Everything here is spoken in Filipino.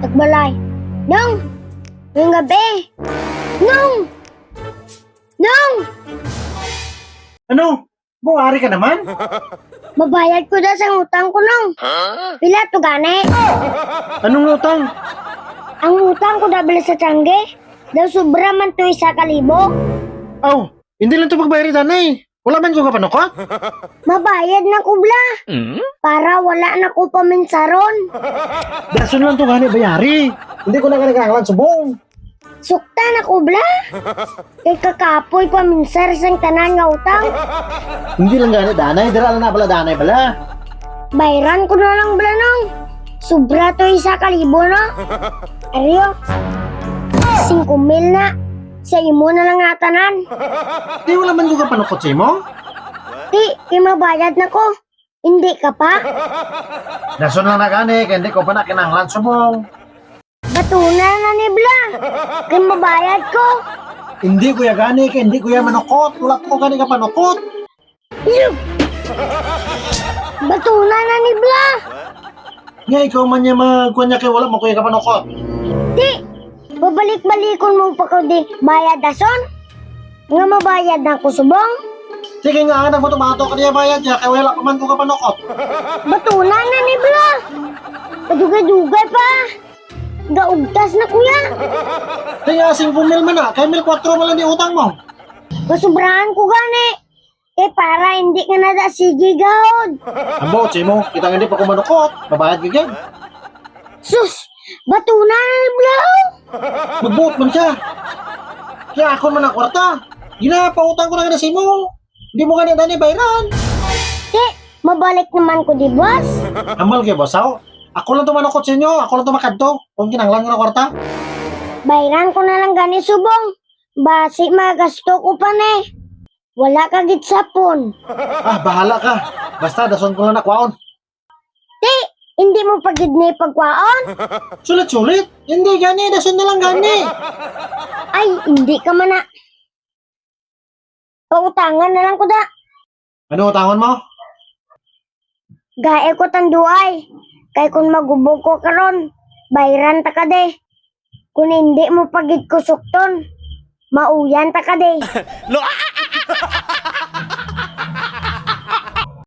Nagbalay. Nong! Ngayong gabi! Nong! Nong! Ano? Buwari ka naman? Mabayad ko na sa utang ko, Nong. Pila to gani? Anong utang? Ang utang ko dabala sa tiyangge. Daw sobra man to isa kalibo. Aw, hindi lang ito pagbayari tanay. Wala man ko kapanukot. Mabayad na kubla. Para wala na ko paminsaron. Dason lang ito gani bayari. Hindi ko na kanaganglan subong. Sukta na kubla. Kay kakapoy paminsar sang tanan nga utang. Hindi lang gani danay. Dira lang na pala danay pala. Bayran ko na lang bala nong. Sobra to isa kalibo no. Aryo. 5 mil na. Sa imo na lang nga tanan. Di wala man ko kapanukot sa imo. Di, kay mabayad na ko. Hindi ka pa. Dason lang na gani. Kaya hindi ko pa na kinanglan subong. Batuna na ni Bla. Kay mabayad ko. Hindi ko ya gani. Kaya hindi ko ya manukot. Wala ko gani kapanukot. Yug! Batuna na ni Bla. Nga ikaw man niya magkuhan niya kaya wala mo kuya kapanukot. Di, babalik-balikon mo pa ko di bayad dason. Nga mabayad na ko subong. Sige nga, anak mo tumato ka niya bayad niya kaya wala pa man ko kapanukot. Batuna na ni Bla. Kadugay-dugay pa. Gaugtas na kuya. Kaya 5 mil man na. Kaya mil 4 man lang di utang mo. Masubrahan ko gani. Eh para hindi ka na da sige gahod. Ambo, mo, kita nga hindi pa kumanukot. Babayad ka dyan. Sus! Batuna na ni Bla. Magbuot man siya. Kaya ako man ang kwarta. Ginapautang ko na na mo. Hindi mo ganyan dani bayran. Di, mabalik naman ko di boss. Amal kayo, bosaw. Ako lang tumanukot sa inyo. Ako lang tumakadto. Kung kinanglan ko na kwarta. Bayran ko na lang gani subong. Basi magasto ko pa ne. Wala ka gitsapon. Ah, bahala ka. Basta, dason ko lang nakwaon. Di, hindi mo pagid ni pagkwaon. Sulit-sulit. Hindi gani. Dason na lang gani. Ay, hindi ka man na. Pautangan na lang ko da. Ano utangon mo? Gae ko tanduay. Kay kung magubog ko karon, bayran ta ka de. Kung hindi mo pagid ko sukton, mauyan ta ka de. Lo